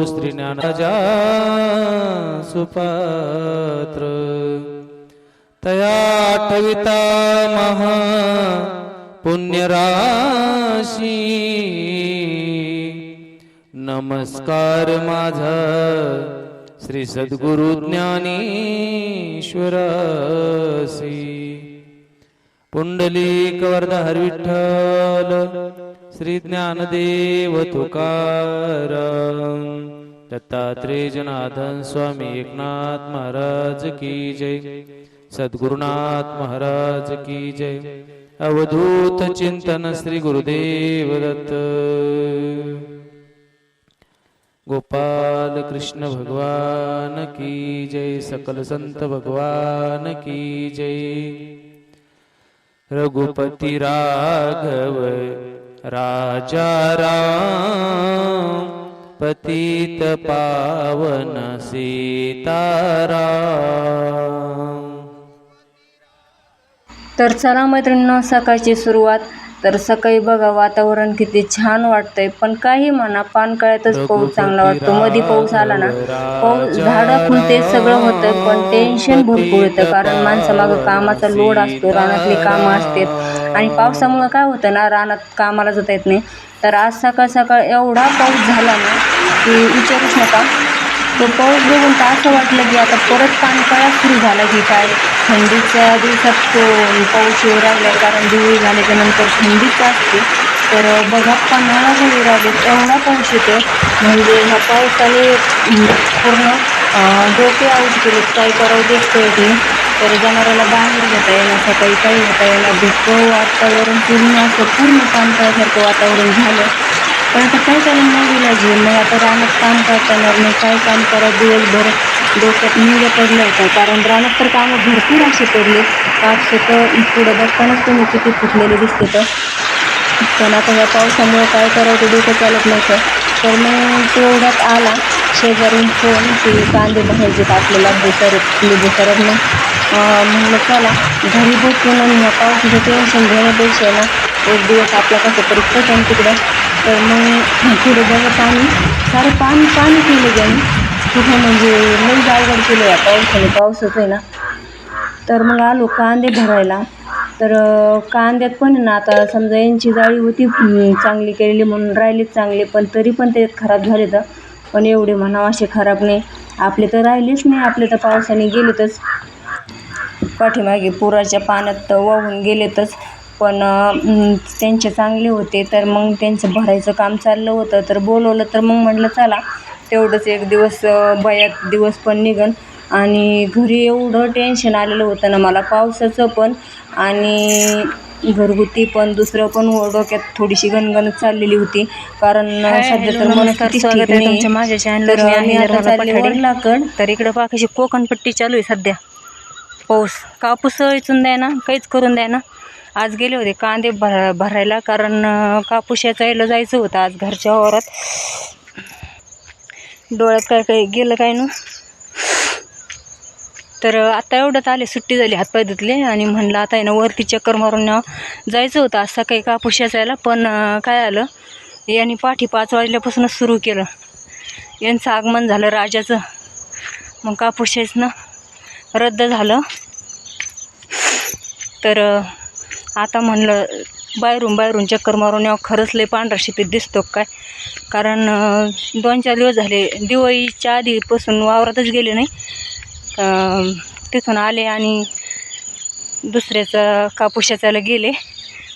स्त्रीज्ञानजा सुपात्र. तया ठविता महा पुण्यराशी. नमस्कार माझा श्री सद्गुरु ज्ञानेश्वरासी. पुंडलिक वरदहर हरविठ्ठल श्री ज्ञानदेव तुकाराम. दत्तात्रेय जनार्दन स्वामी एकनाथ महाराज की जय. सद्गुरुनाथ महाराज की जय. अवधूत चिंतन श्री गुरुदेव दत्त. गोपाल कृष्ण भगवान की जय. सकल संत भगवान की जय. रघुपति राघव राजा राम पतित पावन सीताराम। तर चला मैत्रिणींनो सकाळची सुरुवात. तर सकाळी बघा वातावरण किती छान वाटतंय. पण काही म्हणा पानकळ्यातच पाऊस चांगला वाटतो. मध्ये पाऊस आला ना पाऊस झाडं फुलते सगळं होतं. पण टेन्शन भरपूर येतं. कारण माणसामागं कामाचा लोड असतो रानातली कामं असतात. आणि पावसामुळं काय होतं ना रानात कामाला जाता येत नाही. तर आज सकाळ सकाळ एवढा पाऊस झाला ना की विचारूच नका. तो पाऊस बघून तर असं वाटलं की आता परत पाणकाळा सुरू झाला की काय? थंडीच्या दिवसात तो पाऊस येऊ राहिला कारण दिवळी झाल्याच्यानंतर थंडीच असते तर बघा पन्हाळा जवळ राहिले एवढा पाऊस येतो म्हणजे ह्या पावसाने पूर्ण डोके आऊट केले काय करावं तेच आहे की तर जनावराला बाहेर घेता येणार सकाळी काही घेता येणार. धुकं वातावरण पूर्ण असं पूर्ण पाणकाळ्यासारखं वातावरण झालं. पण आता काय त्याला नाही इलाज आहे मग आता रानात काम करता येणार नाही काय काम करा? दिवसभर डोक्यात निघे पडलं होतं कारण रानात तर कामं भरपूर असे पडले. कापसं पुढं बघतानाच तुम्ही किती फुटलेले दिसते तर. पण आता या पावसामुळे काय करावं ते डोकं चालत नव्हतं. तर मग तेवढ्यात आला. शेजारून फोन की कांदे भरायचे आपल्याला बेसरत बेसरत मग म्हणलं चला घरी बसून आणि ह्या पावसाचं टेन्शन घेण्यापेक्षा ना एक दिवस आपला कसं तरी आहे तिकडं. तर मग पुढे बघत आम्ही सारं पाणी पाणी केलं ज्यांनी. कुठं म्हणजे लई जाळगड केलं या पावसाने पावसाचं आहे ना. तर मग आलो कांदे भरायला. तर कांद्यात पण ना आता समजा यांची जाळी होती चांगली केलेली म्हणून राहिलेच चांगले पण तरी पण ते खराब झाले तर पण एवढे म्हणावं असे खराब नाही. आपले तर राहिलेच नाही आपले तर पावसाने गेलेतच. पाठीमागे पुराच्या पाण्यात तर वाहून गेलेतच. पण त्यांचे चांगले होते तर मग त्यांचं भरायचं काम चाललं होतं. तर बोलवलं तर मग म्हटलं चला तेवढंच एक दिवस बयात दिवस पण निघन. आणि घरी एवढं टेन्शन आलेलं होतं ना मला पावसाचं पण. आणि घरगुती पण दुसरं पण डोक्यात थोडीशी गणगणत चाललेली होती. कारण सध्या तर मन किती स्वागत आहे तुमच्या माझ्या चॅनलवर मी आता चालले. वडलाकड. तर इकडं पहा कशी कोकणपट्टी चालू आहे सध्या. पाऊस कापूस वेचून द्या ना काहीच करून द्या ना आज गेले होते कांदे भर भरायला कारण कापूस याचायला जायचं होतं आज घरच्या वावरात. डोळ्यात काय काय गेलं काय ना तर आता एवढंच आले सुट्टी झाली हातपाय धुतले आणि म्हणलं आता आहे ना वरती चक्कर मारून जायचं होतं आज सकाळी कापूस याचायला पण काय आलं यांनी पाठी पाच वाजल्यापासूनच सुरू केलं. यांचं आगमन झालं राजाचं. मग कापूस ना. रद्द झालं. तर आता म्हणलं बाहेरून बाहेरून चक्कर मारून यावं. खरंच लय पांढरा शिपीत दिसतो काय? कारण दोन चार दिवस झाले दिवाळीच्या आधीपासून वावरातच गेले नाही. तिथून आले आणि दुसऱ्याचा कापूस याचायला गेले.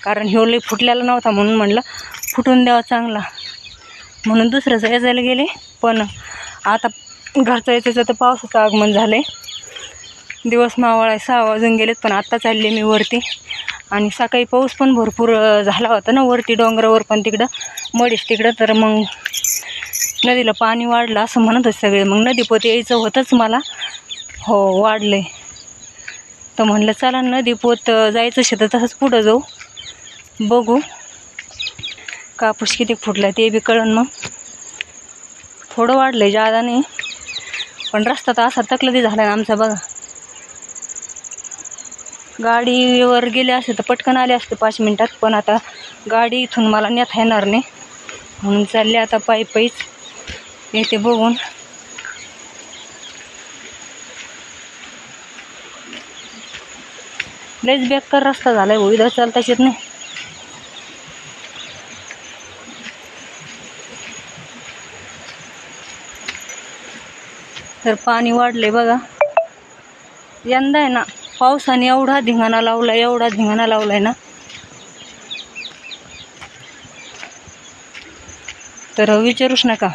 कारण ह्यो लय फुटलेला नव्हता म्हणून म्हणलं फुटून द्यावा चांगला. म्हणून दुसऱ्याचं याचायला गेले. पण आता घरचं यायचं तर पावसाचं आगमन झालं आहे दिवस मावळ आहे सहा वाजून गेलेत पण आत्ता चालले मी वरती. आणि सकाळी पाऊस पण भरपूर झाला होता ना वरती डोंगरावर पण तिकडं. मडीस तिकडं तर मग नदीला पाणी वाढलं असं म्हणत होते सगळे. मग नदीपोत यायचं होतंच मला. हो वाढलं तर म्हणलं चला नदीपोत जायचं शेतं तसंच पुढं जाऊ. बघू. कापूस किती फुटला ते बी कळन मग. थोडं वाढलं आहे जादा नाही. पण रस्ता तर असा तकलदी झाला आहे आमचा बघा. गाडीवर गेले असते तर पटकन आले असते पाच मिनटात पण आता गाडी इथून मला नेता येणार नाही. म्हणून चालले आता पायी पायीच. येते बघून. लयच बेकार रस्ता झालाय आहे इथं चालताच येत नाही. तर पाणी वाढलंय बघा. यंदा आहे ना पावसाने एवढा धिंगाणा लावला एवढा धिंगाणा लावलाय ना. तर विचारूच नका.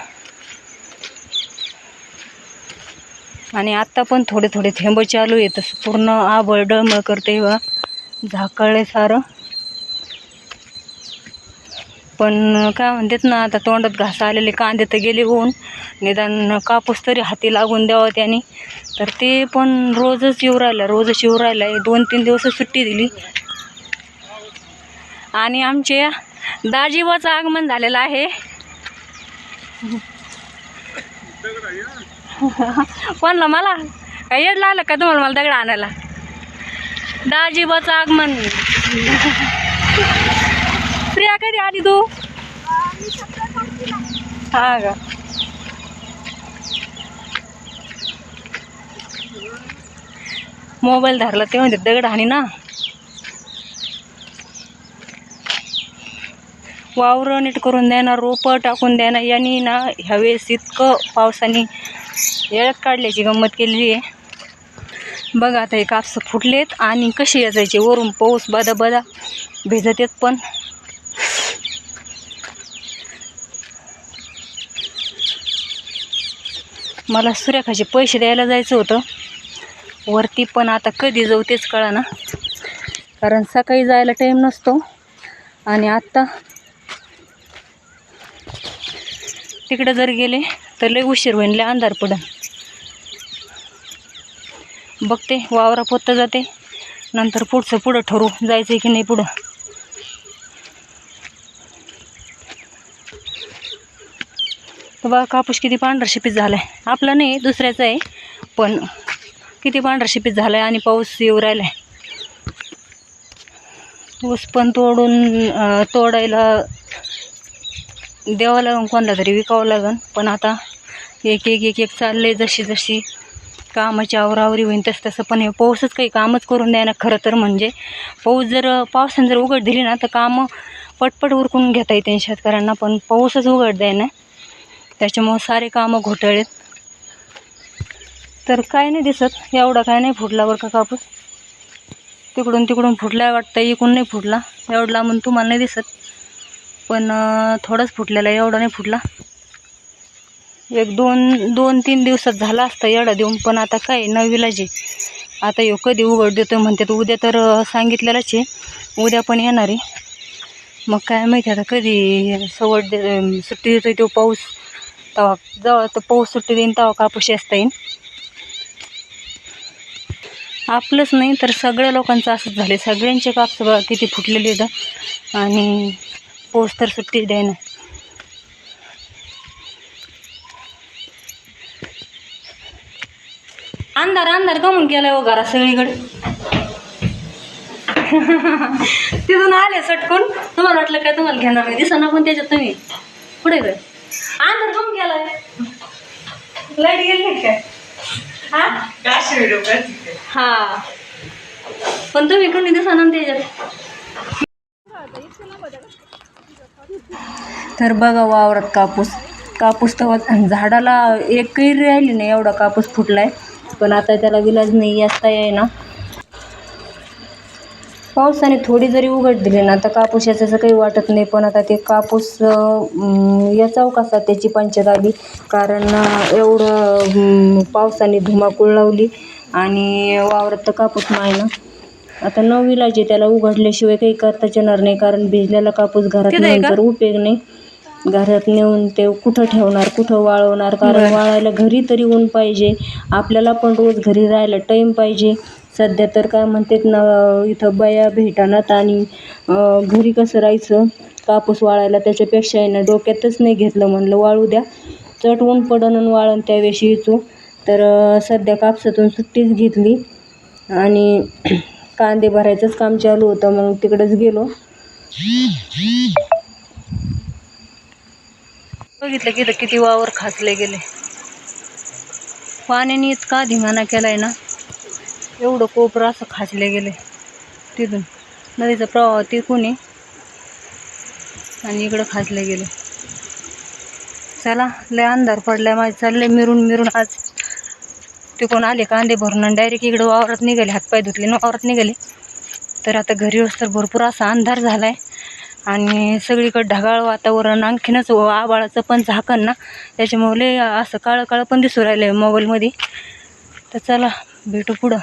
आणि आत्ता पण थोडे थोडे थेंब चालू आहे तसं पूर्ण आबळ डळमळ करते बा झाकळले सारं. पण काय म्हणतात ना आता तोंडात घास आलेले कांदे तर गेले होऊन. निदान कापूस तरी हाती लागून द्यावा त्याने. तर ते पण रोजच येऊ राहिलं रोजच येऊ राहिलं. दोन तीन दिवस सुट्टी दिली. आणि आमचे दाजीवाचं आगमन झालेलं आहे. कोणला मला? काय येड लागलं का तुम्हाला मला दगड आणायला? दाजीबाचं आगमन. प्रिया कधी आली तू? हा का? मोबाईल धरला ते म्हणजे दगड आणि ना. वावर नीट करून द्याना रोपं टाकून द्याना यांनी ना ह्यावेळेस इतकं पावसाने येळत काढल्याची गंमत केलेली आहे. बघा आता हे कापसं फुटलेत आणि कसे यायचे वरून पाऊस बदा बदा भिजत येत पण. मला सुरेखाचे पैसे द्यायला जायचं होतं. वरती पण आता कधी जाऊ तेच कळा ना कारण सकाळी जायला टाईम नसतो. आणि आत्ता तिकडे जर गेले तर लय उशीर होईल लय अंधार पडन. बघते वावरा पोत्त जाते. नंतर पुढचं पुढं ठरू जायचं की नाही पुढं. तर बघा कापूस किती पांढरा शिपीत झाला आहे आपला नाही दुसऱ्याचा आहे. पण किती पांढरा शिपीत झाला आहे आणि पाऊस येऊ राहिला आहे ऊस पण तोडून तोडायला द्यावं लागन कोणाला तरी विकावं लागन. पण आता एक एक एक एक चालले जशी जशी कामाची आवरावरी होईन तसं तसं पण हे पाऊसच काही कामच करून द्यायना खरं तर म्हणजे. पाऊस जर पावसाने जर उघड दिली ना तर कामं पटपट उरकून घेता येते शेतकऱ्यांना पण पाऊसच उघड द्यायना त्याच्यामुळं सारे कामं घोटाळेत. तर काय नाही दिसत. एवढा काय नाही फुटला बरं का कापूस? तिकडून तिकडून फुटला वाटतं. इकडून नाही फुटला. एवढा म्हणून तुम्हाला नाही दिसत. पण थोडंच थोडाच फुटलेला आहे, एवढा नाही फुटला. एक दोन दोन तीन दिवसात झाला असता एवढा देऊन. पण आता काय नवीला जे. आता यो कधी उघड देतो म्हणते तर उद्या तर सांगितलेलंच आहे. उद्या पण येणार आहे. मग काय माहिती आता कधी सवड दे सुट्टी देतो तो पाऊस. तेव्हा जवळ तो पाऊस सुट्टी देईन तेव्हा कापूस असता येईन आपलंच नाही तर सगळ्या लोकांचं असंच झाले सगळ्यांचे कापस बघा किती फुटलेले आहेत आणि पाऊस तर सुट्टी द्यायना. अंधार अंधार कमून केलाय हो घरा सगळीकडे. तिथून आले सटकून. तुम्हाला वाटलं काय तुम्हाला घेणार नाही? दिसा ना पण त्याच्यात तुम्ही. पुढे काय? अंधार कमून केलाय लाइट गेली काय हा? हा. पण तुम्ही कोणी दिसा ना त्याच्यात. तर बघा वावरात कापूस. कापूस तर झाडाला एकही राहिली नाही एवढा कापूस फुटलाय. पण आता त्याला विलाज नाही असता ना पावसाने थोडी जरी उघड दिली ना तर कापूस याचं काही वाटत नाही. पण आता ते कापूस अं, याचाव कसा त्याची पंचायत आली. कारण एवढं पावसाने धुमाकूळ लावली आणि वावरात तर कापूस नाही ना. आता न विलाज आहे त्याला उघडल्याशिवाय काही करताच येणार नाही. कारण भिजलेला कापूस घरात नेऊन तर उपयोग नाही. घरात नेऊन ते कुठं ठेवणार कुठं वाळवणार? कारण वाळायला घरी तरी ऊन पाहिजे. आपल्याला पण रोज घरी राहायला टाईम पाहिजे. सध्या तर काय म्हणतात ना इथं बाया भेटानात आणि घरी कसं राहायचं कापूस वाळायला त्याच्यापेक्षा आहे ना डोक्यातच नाही घेतलं म्हणलं वाळू द्या. चट ऊन पडन आणि वाळण त्यावेळेस येतो तर सध्या कापसातून सुट्टीच घेतली आणि कांदे भरायचंच काम चालू होतं मग तिकडंच गेलो. बघितलं की किती वावर खाचले गेले. पाण्याने इतका धिंगाणा केलाय ना. एवढं कोपरं असं खाचले गेले तिथून. नदीचा प्रवाह तिकून आहे. आणि इकडं खाचले गेले. चला लय अंधार पडलाय माझे. चालले मिरून मिरून आज. तिकडून आले कांदे भरून आणि डायरेक्ट इकडं वावरात निघाले. हातपाय धुतले वावरत वावरात निघाले. तर आता घरी येऊस तर भरपूर असा अंधार झाला आहे आणि सगळीकडे ढगाळ वातावरण आणखीनच व आबाळाचं पण झाकण ना. त्याच्यामुळे असं काळं काळं पण दिसू राहिलं आहे मोबाईलमध्ये तर चला भेटू पुढं.